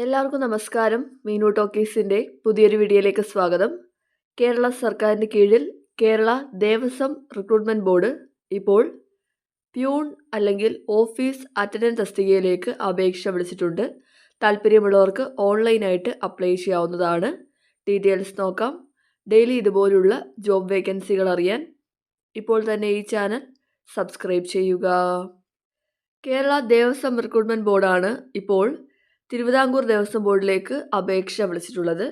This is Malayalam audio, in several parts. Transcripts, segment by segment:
എല്ലാവർക്കും നമസ്കാരം. മീനു ടോക്കീസിന്റെ പുതിയൊരു വീഡിയോയിലേക്ക് സ്വാഗതം. കേരള സർക്കാരിന്റെ കീഴിൽ കേരള ദേവസ്വം റിക്രൂട്ട്മെന്റ് ബോർഡ് ഇപ്പോൾ പ്യൂൺ അല്ലെങ്കിൽ ഓഫീസ് അറ്റൻഡന്റ് തസ്തികയിലേക്ക് അപേക്ഷ വിളിച്ചിട്ടുണ്ട്. താല്പര്യമുള്ളവർക്ക് ഓൺലൈനായിട്ട് അപ്ലൈ ചെയ്യാവുന്നതാണ്. ഡീറ്റെയിൽസ് നോക്കാം. ഡെയിലി ഇതുപോലുള്ള ജോബ് വേക്കൻസികൾ അറിയാൻ ഇപ്പോൾ തന്നെ ഈ ചാനൽ സബ്സ്ക്രൈബ് ചെയ്യുക. കേരള ദേവസ്വം റിക്രൂട്ട്മെന്റ് ബോർഡാണ് ഇപ്പോൾ തിരുവിതാംകൂർ ദേവസ്വം ബോർഡിലേക്ക് അപേക്ഷ വിളിച്ചിട്ടുള്ളത്.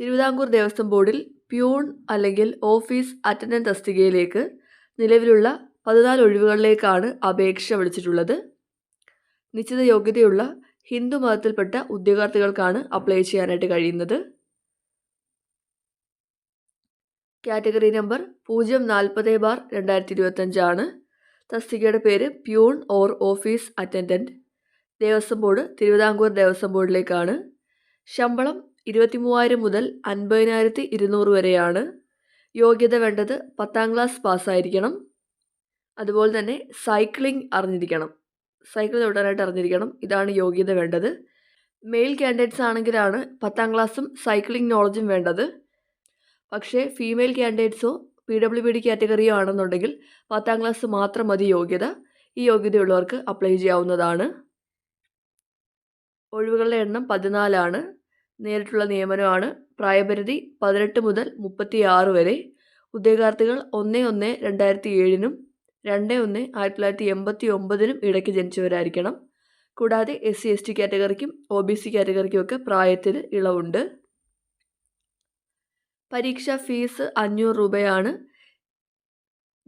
തിരുവിതാംകൂർ ദേവസ്വം ബോർഡിൽ പ്യൂൺ അല്ലെങ്കിൽ ഓഫീസ് അറ്റൻഡന്റ് തസ്തികയിലേക്ക് നിലവിലുള്ള പതിനാല് ഒഴിവുകളിലേക്കാണ് അപേക്ഷ വിളിച്ചിട്ടുള്ളത്. നിശ്ചിത യോഗ്യതയുള്ള ഹിന്ദു മതത്തിൽപ്പെട്ട ഉദ്യോഗാർത്ഥികൾക്കാണ് അപ്ലൈ ചെയ്യാനായിട്ട് കഴിയുന്നത്. കാറ്റഗറി നമ്പർ പൂജ്യം നാൽപ്പത് ബാർ രണ്ടായിരത്തി ഇരുപത്തഞ്ചാണ് തസ്തികയുടെ പേര് peon or office attendant Devaswom board Travancore Devaswom ബോർഡിലേക്കാണ്. ശമ്പളം ഇരുപത്തി മൂവായിരം മുതൽ അൻപതിനായിരത്തി ഇരുന്നൂറ് വരെയാണ്. യോഗ്യത വേണ്ടത് പത്താം ക്ലാസ് പാസ്സായിരിക്കണം. അതുപോലെ തന്നെ സൈക്ലിംഗ് അറിഞ്ഞിരിക്കണം. സൈക്കിൾ ചവിട്ടാനായിട്ട് അറിഞ്ഞിരിക്കണം. ഇതാണ് യോഗ്യത വേണ്ടത്. മെയിൽ കാൻഡിഡേറ്റ്സ് ആണെങ്കിലാണ് പത്താം ക്ലാസ്സും സൈക്ലിംഗ് നോളജും വേണ്ടത്. പക്ഷേ ഫീമെയിൽ കാൻഡിഡേറ്റ്സോ പി ഡബ്ല്യു ബി ഡി കാറ്റഗറിയോ ആണെന്നുണ്ടെങ്കിൽ പത്താം ക്ലാസ് മാത്രം മതി യോഗ്യത. ഈ യോഗ്യതയുള്ളവർക്ക് അപ്ലൈ ചെയ്യാവുന്നതാണ്. ഒഴിവുകളുടെ എണ്ണം പതിനാലാണ്. നേരിട്ടുള്ള നിയമനമാണ്. പ്രായപരിധി പതിനെട്ട് മുതൽ മുപ്പത്തി ആറ് വരെ. ഉദ്യോഗാർത്ഥികൾ ഒന്ന് ഒന്ന് രണ്ടായിരത്തി ഏഴിനും രണ്ട് ഒന്ന് ആയിരത്തി തൊള്ളായിരത്തി എൺപത്തി ഒമ്പതിനും ഇടയ്ക്ക് ജനിച്ചവരായിരിക്കണം. കൂടാതെ എസ് സി എസ് ടി കാറ്റഗറിക്കും ഒ ബി സി കാറ്റഗറിക്കും ഒക്കെ പ്രായത്തിൽ ഇളവുണ്ട്. പരീക്ഷാ ഫീസ് അഞ്ഞൂറ് രൂപയാണ്.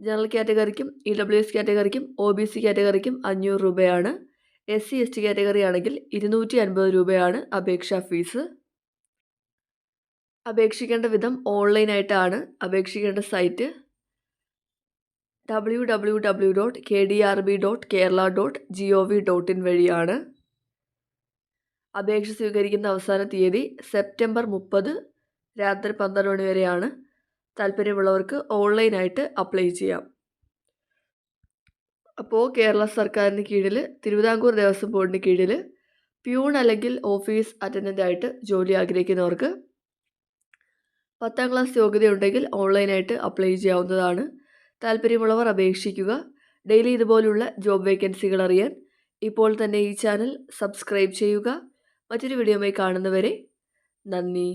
ജനറൽ കാറ്റഗറിക്കും ഇ ഡബ്ല്യു എസ് കാറ്റഗറിക്കും ഒ ബി സി കാറ്റഗറിക്കും അഞ്ഞൂറ് രൂപയാണ്. S C S T category ആണെങ്കിൽ ഇരുന്നൂറ്റി അൻപത് രൂപയാണ് അപേക്ഷാ ഫീസ്. അപേക്ഷിക്കേണ്ട വിധം ഓൺലൈനായിട്ടാണ് അപേക്ഷിക്കേണ്ട site. W W W dot K D R B dot Kerala dot G O V dot in വഴിയാണ്. അപേക്ഷ സ്വീകരിക്കുന്ന അവസാന തീയതി സെപ്റ്റംബർ മുപ്പത് രാത്രി പന്ത്രണ്ട് മണി വരെയാണ്. താല്പര്യമുള്ളവർക്ക് ഓൺലൈനായിട്ട് അപ്ലൈ ചെയ്യാം. അപ്പോൾ കേരള സർക്കാരിന് കീഴിൽ തിരുവിതാംകൂർ ദേവസ്വം ബോർഡിന് കീഴിൽ പ്യൂൺ അല്ലെങ്കിൽ ഓഫീസ് അറ്റൻഡന്റ് ആയിട്ട് ജോലി ആഗ്രഹിക്കുന്നവർക്ക് പത്താം ക്ലാസ് യോഗ്യതയുണ്ടെങ്കിൽ ഓൺലൈനായിട്ട് അപ്ലൈ ചെയ്യാവുന്നതാണ്. താല്പര്യമുള്ളവർ അപേക്ഷിക്കുക. ഡെയിലി ഇതുപോലുള്ള ജോബ് വേക്കൻസികൾ അറിയാൻ ഇപ്പോൾ തന്നെ ഈ ചാനൽ സബ്സ്ക്രൈബ് ചെയ്യുക. മറ്റൊരു വീഡിയോയുമായി കാണുന്നവരെ നന്ദി.